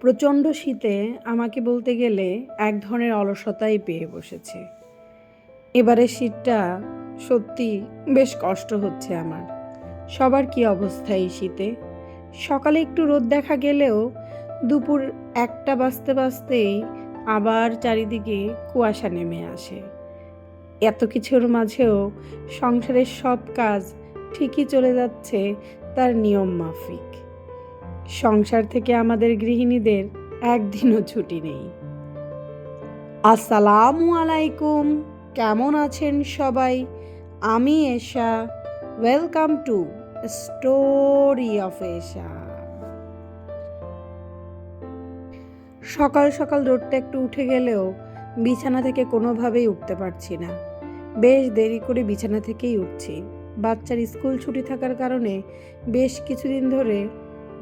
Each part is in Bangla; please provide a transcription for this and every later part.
প্রচণ্ড শীতে আমাকে বলতে গেলে এক ধরনের অলসতাই পেয়ে বসেছে। এবারে শীতটা সত্যি বেশ কষ্ট হচ্ছে আমার। সবার কি অবস্থা এই শীতে? সকালে একটু রোদ দেখা গেলেও দুপুর একটা বাজতে বাজতেই আবার চারিদিকে কুয়াশা নেমে আসে। এত কিছুর মাঝেও সংসারের সব কাজ ঠিকই চলে যাচ্ছে তার নিয়ম মাফিক। সংসার থেকে আমাদের গৃহিণীদের একদিনও ছুটি নেই। আসসালামু আলাইকুম, কেমন আছেন সবাই? আমি Esha, welcome to story of Esha. সকাল সকাল রোডটা একটু উঠে গেলেও বিছানা থেকে কোনোভাবেই উঠতে পারছি না। বেশ দেরি করে বিছানা থেকেই উঠছি। বাচ্চার স্কুল ছুটি থাকার কারণে বেশ কিছুদিন ধরে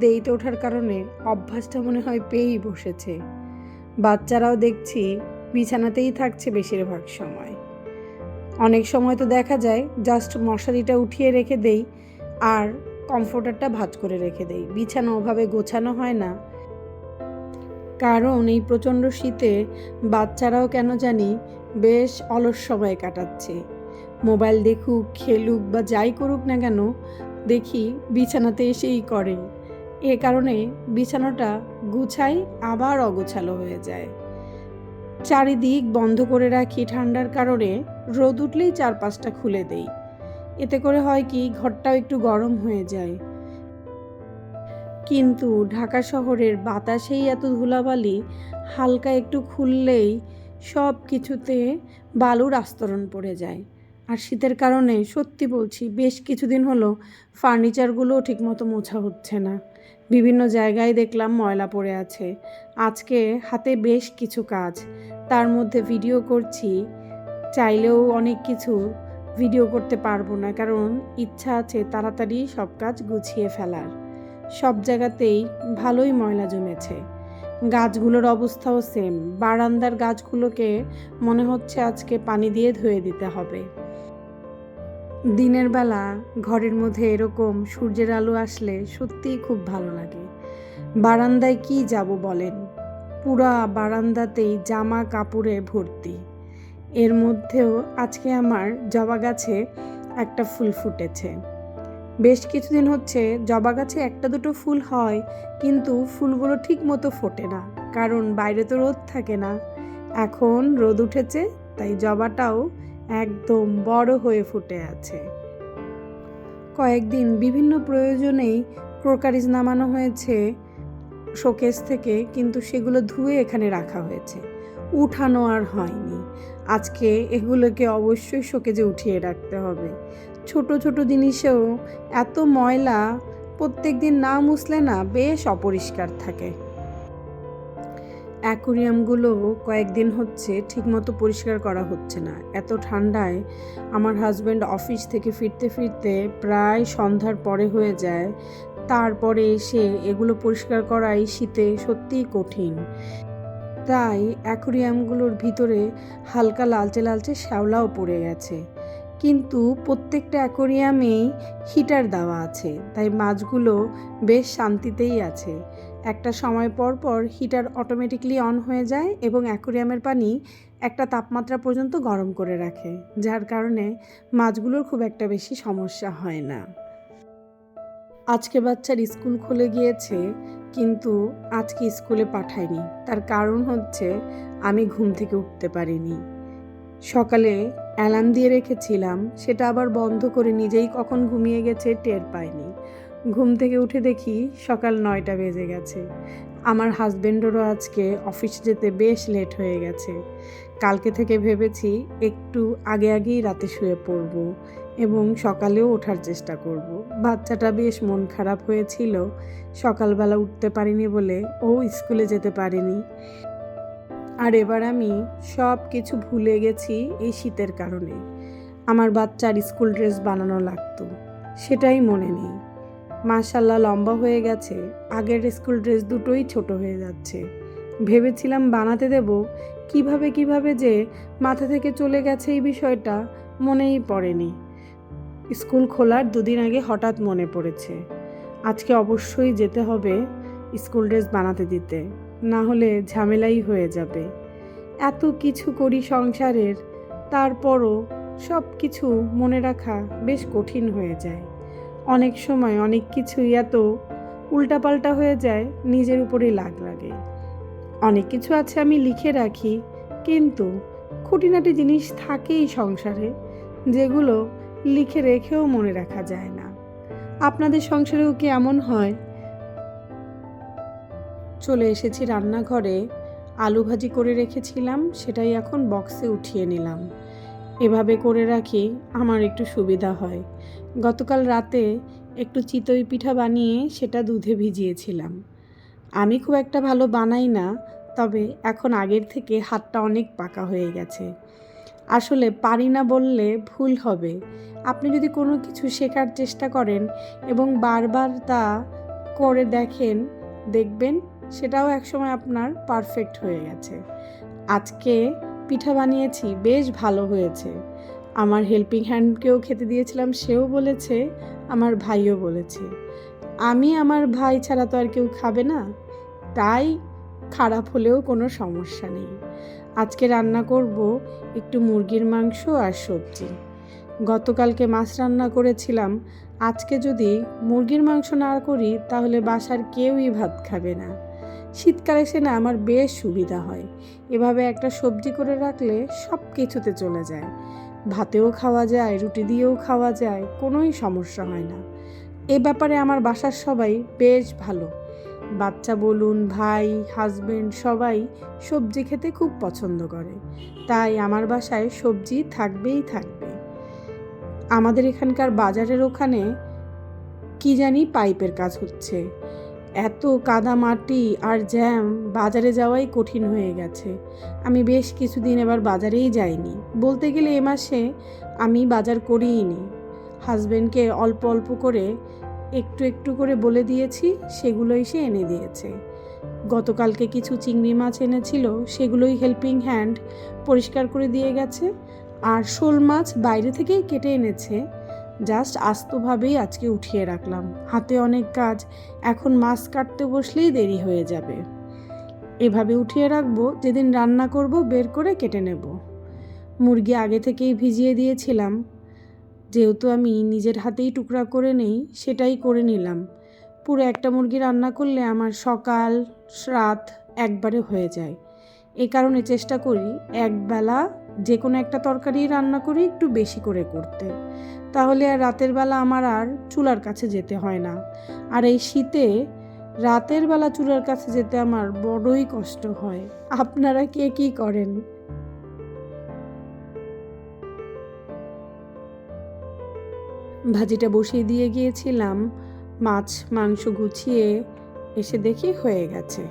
দেরিতে ওঠার কারণে অভ্যাসটা মনে হয় পেয়েই বসেছে। বাচ্চারাও দেখছি বিছানাতেই থাকছে বেশিরভাগ সময়। অনেক সময় তো দেখা যায় জাস্ট মশারিটা উঠিয়ে রেখে দেই আর কমফোর্টারটা ভাজ করে রেখে দেই। বিছানা ওভাবে গোছানো হয় না। কারণ এই প্রচণ্ড শীতে বাচ্চারাও কেন জানি বেশ অলস সময় কাটাচ্ছে। মোবাইল দেখুক, খেলুক বা যাই করুক না কেন, দেখি বিছানাতে এসেই করে। এ কারণে বিছানাটা গুছাই আবার অগোছালো হয়ে যায়। চারিদিক বন্ধ করে রাখি ঠান্ডার কারণে রোদ উঠলেই চারপাশটা খুলে দেই। এতে করে হয় কি, ঘরটাও একটু গরম হয়ে যায়। কিন্তু ঢাকা শহরের বাতাসেই এত ধুলাবালি, হালকা একটু খুললেই সব কিছুতে বালুর আস্তরণ পড়ে যায়। আর শীতের কারণে সত্যি বলছি, বেশ কিছুদিন হলো ফার্নিচারগুলোও ঠিকমতো মোছা হচ্ছে না। বিভিন্ন জায়গায় দেখলাম ময়লা পড়ে আছে। আজকে হাতে বেশ কিছু কাজ। তার মধ্যে ভিডিও করছি। চাইলেও অনেক কিছু ভিডিও করতে পারব না, কারণ ইচ্ছা আছে তাড়াতাড়ি সব কাজ গুছিয়ে ফেলার। সব জায়গাতেই ভালোই ময়লা জমেছে। গাছগুলোর অবস্থাও সেম বারান্দার গাছগুলোকে মনে হচ্ছে আজকে পানি দিয়ে ধুয়ে দিতে হবে। দিনের বেলা ঘরের মধ্যে এরকম সূর্যের আলো আসলে সত্যিই খুব ভালো লাগে। বারান্দায় কি যাব বলেন? পুরা বারান্দাতেই জামা কাপড়ে ভর্তি। এর মধ্যেও আজকে আমার জবা গাছে একটা ফুল ফুটেছে। বেশ কিছুদিন হচ্ছে জবা গাছে একটা দুটো ফুল হয়, কিন্তু ফুলগুলো ঠিক মতো ফোটে না, কারণ বাইরে তো রোদ থাকে না। এখন রোদ উঠেছে, তাই জবাটাও একদম বড় হয়ে ফুটে আছে। কয়েকদিন বিভিন্ন প্রয়োজনেই ক্রোকারিজ নামানো হয়েছে শোকেস থেকে, কিন্তু সেগুলো ধুয়ে এখানে রাখা হয়েছে। উঠানো আর হয়নি। আজকে এগুলোকে অবশ্যই শোকেজে উঠিয়ে রাখতে হবে। ছোট ছোট জিনিসেও এত ময়লা প্রত্যেক দিন না মুছলে না বেশ অপরিষ্কার থাকে। অ্যাকোরিয়ামগুলো কয়েকদিন হচ্ছে ঠিকমতো পরিষ্কার করা হচ্ছে না। এত ঠান্ডায় আমার হাজব্যান্ড অফিস থেকে ফিরতে ফিরতে প্রায় সন্ধ্যার পরে হয়ে যায়। তারপরে এসে এগুলো পরিষ্কার করাই শীতে সত্যিই কঠিন। তাই অ্যাকোরিয়ামগুলোর ভিতরে হালকা লালচে লালচে শ্যাওলাও পড়ে গেছে। কিন্তু প্রত্যেকটা অ্যাকোরিয়ামেই হিটার দেওয়া আছে, তাই মাছগুলো বেশ শান্তিতেই আছে। একটা সময় পর পর হিটার অটোমেটিকলি অন হয়ে যায় এবং অ্যাকোরিয়ামের পানি একটা তাপমাত্রা পর্যন্ত গরম করে রাখে, যার কারণে মাছগুলোর খুব একটা বেশি সমস্যা হয় না। আজকে বাচ্চার স্কুল খুলে গিয়েছে, কিন্তু আজকে স্কুলে পাঠায়নি। তার কারণ হচ্ছে, আমি ঘুম থেকে উঠতে পারিনি। সকালে অ্যালার্ম দিয়ে রেখেছিলাম, সেটা আবার বন্ধ করে নিজেই কখন ঘুমিয়ে গেছে টের পাইনি। ঘুম থেকে উঠে দেখি সকাল নয়টা বেজে গেছে। আমার হাজবেন্ডেরও আজকে অফিস যেতে বেশ লেট হয়ে গেছে। কালকে থেকে ভেবেছি একটু আগে আগেই রাতে শুয়ে পড়ব এবং সকালেও ওঠার চেষ্টা করব। বাচ্চাটা বেশ মন খারাপ হয়েছিল, সকালবেলা উঠতে পারিনি বলে ও স্কুলে যেতে পারেনি। আর এবার আমি সব কিছু ভুলে গেছি এই শীতের কারণে। আমার বাচ্চার স্কুল ড্রেস বানানো লাগতো, সেটাই মনে নেই। মাশাল্লাহ লম্বা হয়ে গেছে, আগের স্কুল ড্রেস দুটোই ছোট হয়ে যাচ্ছে। ভেবেছিলাম বানাতে দেব, কীভাবে কীভাবে যে মাথা থেকে চলে গেছে এই বিষয়টা মনেই পড়েনি। স্কুল খোলার দুদিন আগে হঠাৎ মনে পড়েছে, আজকে অবশ্যই যেতে হবে স্কুল ড্রেস বানাতে দিতে। না হলে ঝামেলাই হয়ে যাবে। এত কিছু করি সংসারের, তারপরও সব কিছু মনে রাখা বেশ কঠিন হয়ে যায়। অনেক সময় অনেক কিছুই এত উল্টাপাল্টা হয়ে যায়, নিজের উপরেই লাগ লাগে। অনেক কিছু আছে আমি লিখে রাখি, কিন্তু খুঁটিনাটি জিনিস থাকেই সংসারে, যেগুলো লিখে রেখেও মনে রাখা যায় না। আপনাদের সংসারেও কি এমন হয়? চলে এসেছি রান্নাঘরে। আলু ভাজি করে রেখেছিলাম, সেটাই এখন বক্সে উঠিয়ে নিলাম। এভাবে করে রাখি আমার একটু সুবিধা হয়। গতকাল রাতে একটু চিতই পিঠা বানিয়ে সেটা দুধে ভিজিয়েছিলাম। আমি খুব একটা ভালো বানাই না, তবে এখন আগের থেকে হাতটা অনেক পাকা হয়ে গেছে। আসলে পারি না বললে ভুল হবে। আপনি যদি কোনো কিছু শেখার চেষ্টা করেন এবং বারবার তা করে দেখেন, দেখবেন সেটাও একসময় আপনার পারফেক্ট হয়ে গেছে। আজকে পিঠা বানিয়েছি, বেশ ভালো হয়েছে। আমার হেল্পিং হ্যান্ডকেও খেতে দিয়েছিলাম, সেও বলেছে, আমার ভাইও বলেছে। আমি আমার ভাই ছাড়া তো আর কেউ খাবে না। তাই খারাপ হলেও কোনো সমস্যা নেই। আজকে রান্না করব একটু মুরগির মাংস আর সবজি। গতকালকে মাছ রান্না করেছিলাম। আজকে যদি মুরগির মাংস না করি, তাহলে বাসার কেউই ভাত খাবে না। শীতকালে সে না আমার বেশ সুবিধা হয়। এভাবে একটা সবজি করে রাখলে সব কিছুতে চলে যায়। ভাতেও খাওয়া যায়, রুটি দিয়েও খাওয়া যায়, কোনোই সমস্যা হয় না। এ ব্যাপারে আমার বাসার সবাই বেশ ভালো। বাচ্চা বলুন, ভাই হাজবেন্ড সবাই সবজি খেতে খুব পছন্দ করে। তাই আমার বাসায় সবজি থাকবেই থাকবে। আমাদের এখানকার বাজারের ওখানে কি জানি পাইপের কাজ হচ্ছে। এত কাদা মাটি আর জ্যাম বাজারে যাওয়াই কঠিন হয়ে গেছে। আমি বেশ কিছুদিন এবার বাজারেই যাইনি। বলতে গেলে এ মাসে আমি বাজার করিই নি। হাজব্যান্ডকে অল্প অল্প করে, একটু একটু করে বলে দিয়েছি, সেগুলোই সে এনে দিয়েছে। গতকালকে কিছু চিংড়ি মাছ এনেছিল, সেগুলোই হেল্পিং হ্যান্ড পরিষ্কার করে দিয়ে গেছে। আর শোল মাছ বাইরে থেকেই কেটে এনেছে। জাস্ট আস্তভাবেই আজকে উঠিয়ে রাখলাম। হাতে অনেক কাজ, এখন মাছ কাটতে বসলেই দেরি হয়ে যাবে। এভাবে উঠিয়ে রাখব, যেদিন রান্না করব বের করে কেটে নেব। মুরগি আগে থেকেই ভিজিয়ে দিয়েছিলাম। যেহেতু আমি নিজের হাতেই টুকরা করে নেই, সেটাই করে নিলাম। পুরো একটা মুরগি রান্না করলে আমার সকাল, রাত একবারে হয়ে যায়। এ কারণে চেষ্টা করি, একবেলা যে কোনো একটা তরকারি রান্না করি একটু বেশি করে করতে। তাহলে আর রাতের বেলা আমার আর চুলার কাছে যেতে হয় না। আর এই শীতে রাতের বেলা চুলার কাছে যেতে আমার বড়ই কষ্ট হয়। আপনারা কে কী করেন? ভাজিটা বসিয়ে দিয়ে গিয়েছিলাম, মাছ, মাংস গুছিয়ে এসে দেখি হয়ে গেছে।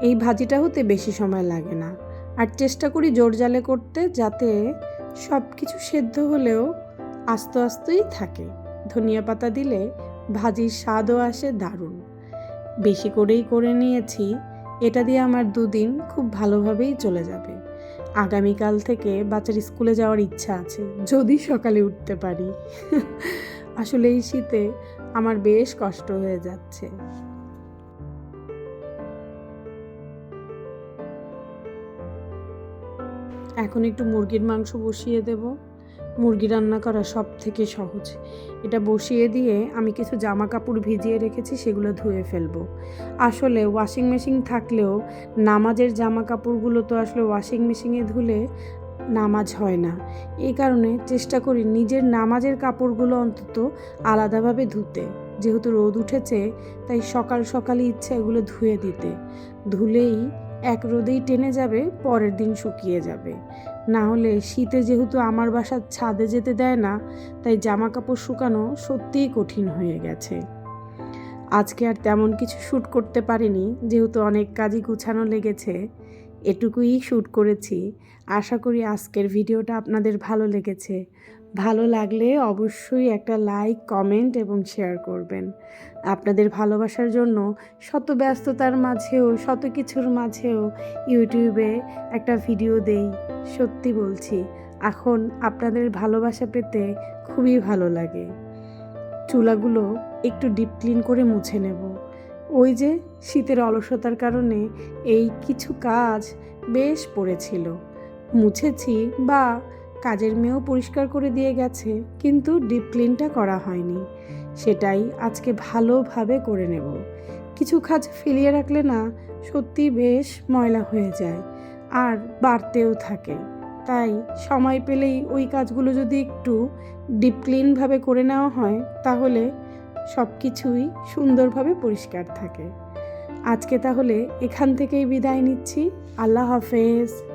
এই ভাজিটা হতে বেশি সময় লাগে না। আর চেষ্টা করি জোর জালে করতে যাতে সব কিছু সেদ্ধ হলেও আস্তে আস্তেই থাকে। ধনিয়া পাতা দিলে ভাজির স্বাদও আসে দারুণ। বেশি করেই করে নিয়েছি, এটা দিয়ে আমার দুদিন খুব ভালোভাবেই চলে যাবে। আগামীকাল থেকে বাচ্চার স্কুলে যাওয়ার ইচ্ছা আছে, যদি সকালে উঠতে পারি। আসলে এই শীতে আমার বেশ কষ্ট হয়ে যাচ্ছে। এখন একটু মুরগির মাংস বসিয়ে দেব। মুরগি রান্না করা সব থেকে সহজ। এটা বসিয়ে দিয়ে আমি কিছু জামা কাপড় ভিজিয়ে রেখেছি, সেগুলো ধুয়ে ফেলব। আসলে ওয়াশিং মেশিন থাকলেও নামাজের জামা কাপড়গুলো তো আসলে ওয়াশিং মেশিনে ধুলে নামাজ হয় না। এই কারণে চেষ্টা করি নিজের নামাজের কাপড়গুলো অন্তত আলাদাভাবে ধুতে। যেহেতু রোদ উঠেছে, তাই সকাল সকালই ইচ্ছে এগুলো ধুয়ে দিতে। ধুলেই এক রোদেই টেনে যাবে, পরের দিন শুকিয়ে যাবে। না হলে শীতে যেহেতু আমার বাসার ছাদে যেতে দেয় না, তাই জামা কাপড় শুকানো সত্যিই কঠিন হয়ে গেছে। আজকে আর তেমন কিছু শ্যুট করতে পারিনি, যেহেতু অনেক কাজই গুছানো লেগেছে। এটুকুই শ্যুট করেছি। আশা করি আজকের ভিডিওটা আপনাদের ভালো লেগেছে। ভালো লাগলে অবশ্যই একটা লাইক, কমেন্ট এবং শেয়ার করবেন। আপনাদের ভালোবাসার জন্য শত ব্যস্ততার মাঝেও, শত কিছুর মাঝেও ইউটিউবে একটা ভিডিও দেই, সত্যি বলছি। এখন আপনাদের ভালোবাসা পেতে খুবই ভালো লাগে। চুলাগুলো একটু ডিপ ক্লিন করে মুছে নেব। ওই যে শীতের অলসতার কারণে এই কিছু কাজ বেশ পড়েছিল। মুছেছি বা কাজের মেয়েও পরিষ্কার করে দিয়ে গেছে, কিন্তু ডিপ ক্লিনটা করা হয়নি। সেটাই আজকে ভালোভাবে করে নেব। কিছু কাজ ফেলিয়ে রাখলে না, সত্যি বেশ ময়লা হয়ে যায় আর বাড়তেও থাকে। তাই সময় পেলেই ওই কাজগুলো যদি একটু ডিপ ক্লিনভাবে করে নেওয়া হয়, তাহলে সব কিছুই সুন্দরভাবে পরিষ্কার থাকে। আজকে তাহলে এখান থেকেই বিদায় নিচ্ছি। আল্লাহ হাফেজ।